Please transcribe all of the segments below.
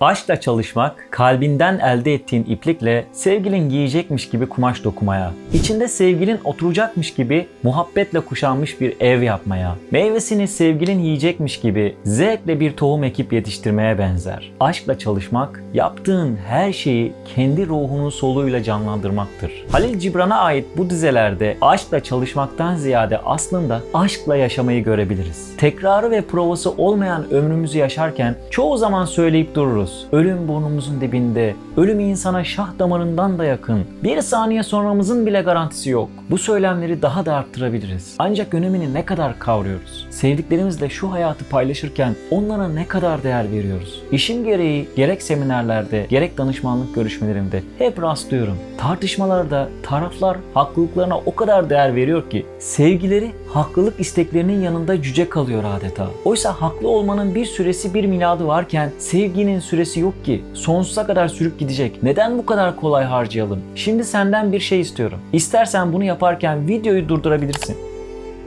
Aşkla çalışmak, kalbinden elde ettiğin iplikle sevgilin giyecekmiş gibi kumaş dokumaya, içinde sevgilin oturacakmış gibi muhabbetle kuşanmış bir ev yapmaya, meyvesini sevgilin yiyecekmiş gibi zevkle bir tohum ekip yetiştirmeye benzer. Aşkla çalışmak, yaptığın her şeyi kendi ruhunun soluğuyla canlandırmaktır. Halil Cibran'a ait bu dizelerde aşkla çalışmaktan ziyade aslında aşkla yaşamayı görebiliriz. Tekrarı ve provası olmayan ömrümüzü yaşarken çoğu zaman söyleyip dururuz. Ölüm burnumuzun dibinde, ölüm insana şah damarından da yakın. Bir saniye sonramızın bile garantisi yok. Bu söylemleri daha da arttırabiliriz. Ancak önemini ne kadar kavruyoruz? Sevdiklerimizle şu hayatı paylaşırken onlara ne kadar değer veriyoruz? İşim gereği gerek seminerlerde gerek danışmanlık görüşmelerinde hep rastlıyorum. Tartışmalarda taraflar haklılıklarına o kadar değer veriyor ki sevgileri haklılık isteklerinin yanında cüce kalıyor adeta. Oysa haklı olmanın bir süresi bir miladı varken sevginin süresi yok ki. Sonsuza kadar sürüp gidecek. Neden bu kadar kolay harcayalım? Şimdi senden bir şey istiyorum. İstersen bunu yaparken videoyu durdurabilirsin.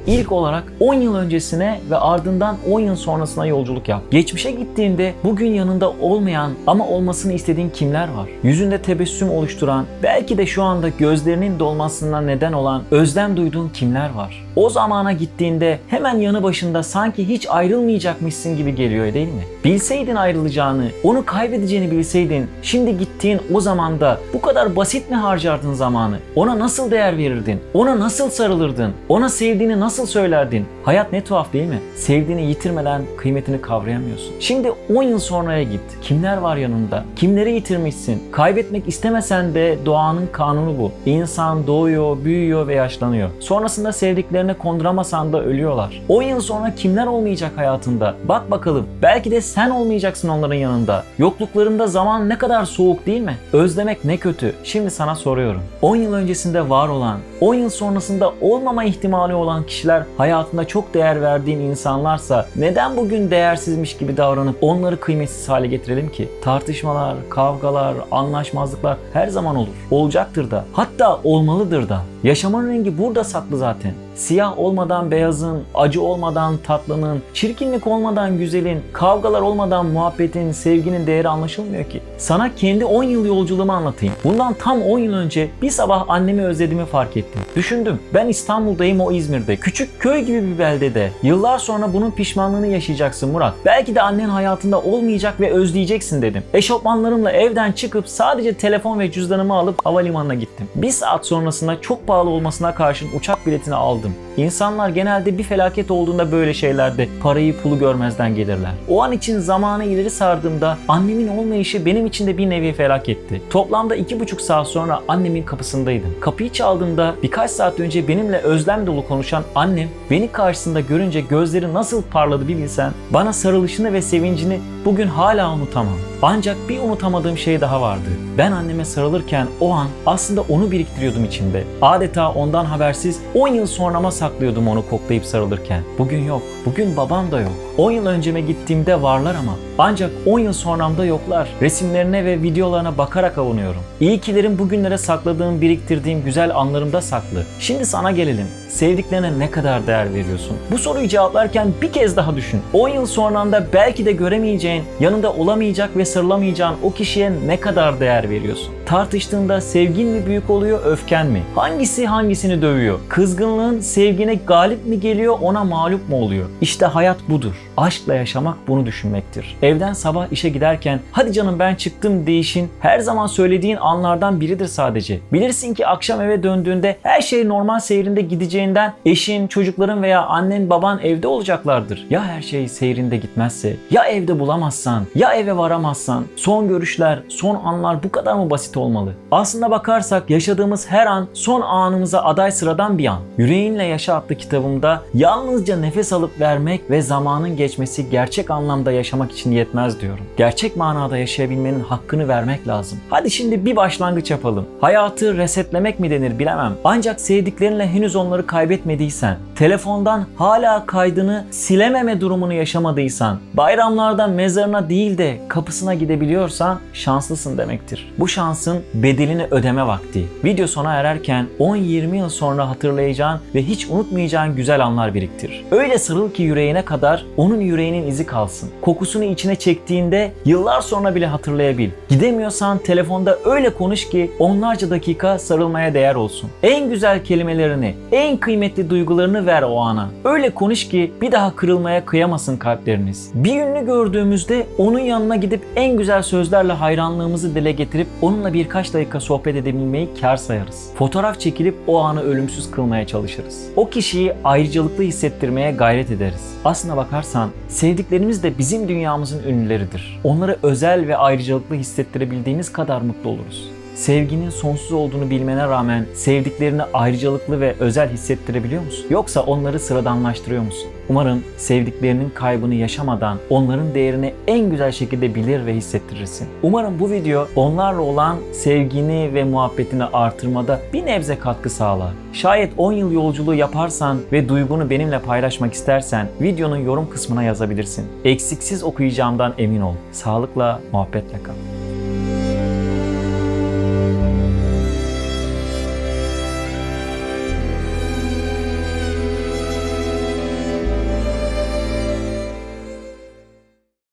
İlk olarak 10 yıl öncesine ve ardından 10 yıl sonrasına yolculuk yap. Geçmişe gittiğinde bugün yanında olmayan ama olmasını istediğin kimler var? Yüzünde tebessüm oluşturan, belki de şu anda gözlerinin dolmasına neden olan özlem duyduğun kimler var? O zamana gittiğinde hemen yanı başında sanki hiç ayrılmayacakmışsın gibi geliyor değil mi? Bilseydin ayrılacağını, onu kaybedeceğini bilseydin, şimdi gittiğin o zamanda bu kadar basit mi harcardın zamanı? Ona nasıl değer verirdin? Ona nasıl sarılırdın? Ona sevdiğini nasıl söylerdin? Hayat ne tuhaf değil mi? Sevdiğini yitirmeden kıymetini kavrayamıyorsun. Şimdi 10 yıl sonraya git. Kimler var yanında? Kimleri yitirmişsin? Kaybetmek istemesen de doğanın kanunu bu. İnsan doğuyor, büyüyor ve yaşlanıyor. Sonrasında sevdiklerine konduramasan da ölüyorlar. 10 yıl sonra kimler olmayacak hayatında? Bak bakalım. Belki de sen olmayacaksın onların yanında. Yokluklarında zaman ne kadar soğuk değil mi? Özlemek ne kötü. Şimdi sana soruyorum. 10 yıl öncesinde var olan, 10 yıl sonrasında olmama ihtimali olan kişiler hayatında çok değer verdiğin insanlarsa neden bugün değersizmiş gibi davranıp onları kıymetsiz hale getirelim ki? Tartışmalar, kavgalar, anlaşmazlıklar her zaman olur. Olacaktır da. Hatta olmalıdır da. Yaşamın rengi burada saklı zaten. Siyah olmadan beyazın, acı olmadan tatlının, çirkinlik olmadan güzelin, kavgalar olmadan muhabbetin, sevginin değeri anlaşılmıyor ki. Sana kendi 10 yıl yolculuğumu anlatayım. Bundan tam 10 yıl önce bir sabah annemi özlediğimi fark ettim. Düşündüm. Ben İstanbul'dayım, o İzmir'de. Küçük köy gibi bir beldede. Yıllar sonra bunun pişmanlığını yaşayacaksın Murat. Belki de annen hayatında olmayacak ve özleyeceksin dedim. Eşofmanlarımla evden çıkıp sadece telefon ve cüzdanımı alıp havalimanına gittim. Bir saat sonrasında çok pahalı olmasına karşın uçak biletini aldım. İnsanlar genelde bir felaket olduğunda böyle şeylerde parayı pulu görmezden gelirler. O an için zamanı ileri sardığımda annemin olmayışı benim için de bir nevi felaketti. Toplamda iki buçuk saat sonra annemin kapısındaydım. Kapıyı çaldığımda birkaç saat önce benimle özlem dolu konuşan annem beni karşısında görünce gözleri nasıl parladı bir bilsen. Bana sarılışını ve sevincini bugün hala unutamam. Ancak bir unutamadığım şey daha vardı. Ben anneme sarılırken o an aslında onu biriktiriyordum içimde. Adeta ondan habersiz 10 yıl sonrama saklıyordum onu koklayıp sarılırken. Bugün yok. Bugün babam da yok. 10 yıl önceme gittiğimde varlar ama ancak 10 yıl sonramda yoklar. Resimlerine ve videolarına bakarak avunuyorum. İyi kilerin bugünlere sakladığım, biriktirdiğim güzel anlarımda saklı. Şimdi sana gelelim. Sevdiklerine ne kadar değer veriyorsun? Bu soruyu cevaplarken bir kez daha düşün. 10 yıl sonranda belki de göremeyeceğin, yanında olamayacak ve sarılamayacağın o kişiye ne kadar değer veriyorsun? Tartıştığında sevgin mi büyük oluyor, öfken mi? Hangisi hangisini dövüyor? Kızgınlığın sevgine galip mi geliyor, ona mağlup mu oluyor? İşte hayat budur. Aşkla yaşamak bunu düşünmektir. Evden sabah işe giderken hadi canım ben çıktım değişin her zaman söylediğin anlardan biridir sadece. Bilirsin ki akşam eve döndüğünde her şey normal seyrinde gideceğinden eşin, çocukların veya annen, baban evde olacaklardır. Ya her şey seyrinde gitmezse? Ya evde bulamazsan? Ya eve varamazsan? Son görüşler, son anlar bu kadar mı basit olmalı? Aslında bakarsak yaşadığımız her an son anımıza aday sıradan bir an. Yüreğinle Yaşa adlı kitabımda yalnızca nefes alıp vermek ve zamanın geçmesi gerçek anlamda yaşamak için yetmez diyorum. Gerçek manada yaşayabilmenin hakkını vermek lazım. Hadi şimdi bir başlangıç yapalım. Hayatı resetlemek mi denir bilemem. Ancak sevdiklerinle henüz onları kaybetmediysen, telefondan hala kaydını silememe durumunu yaşamadıysan, bayramlarda mezarına değil de kapısına gidebiliyorsan şanslısın demektir. Bu şansın bedelini ödeme vakti. Video sona ererken 10-20 yıl sonra hatırlayacağın ve hiç unutmayacağın güzel anlar biriktir. Öyle sarıl ki yüreğine kadar onun yüreğinin izi kalsın. Kokusunu içine çektiğinde yıllar sonra bile hatırlayabil. Gidemiyorsan telefonda öyle konuş ki onlarca dakika sarılmaya değer olsun. En güzel kelimelerini, en kıymetli duygularını ver o ana. Öyle konuş ki bir daha kırılmaya kıyamasın kalpleriniz. Bir ünlü gördüğümüzde onun yanına gidip en güzel sözlerle hayranlığımızı dile getirip onunla birkaç dakika sohbet edebilmeyi kar sayarız. Fotoğraf çekilip o anı ölümsüz kılmaya çalışırız. O kişiyi ayrıcalıklı hissettirmeye gayret ederiz. Aslına bakarsan sevdiklerimiz de bizim dünyamızın ünlüleridir. Onları özel ve ayrıcalıklı hissettirebildiğimiz kadar mutlu oluruz. Sevginin sonsuz olduğunu bilmene rağmen sevdiklerini ayrıcalıklı ve özel hissettirebiliyor musun? Yoksa onları sıradanlaştırıyor musun? Umarım sevdiklerinin kaybını yaşamadan onların değerini en güzel şekilde bilir ve hissettirirsin. Umarım bu video onlarla olan sevgini ve muhabbetini artırmada bir nebze katkı sağlar. Şayet 10 yıl yolculuğu yaparsan ve duygunu benimle paylaşmak istersen videonun yorum kısmına yazabilirsin. Eksiksiz okuyacağımdan emin ol. Sağlıkla, muhabbetle kal.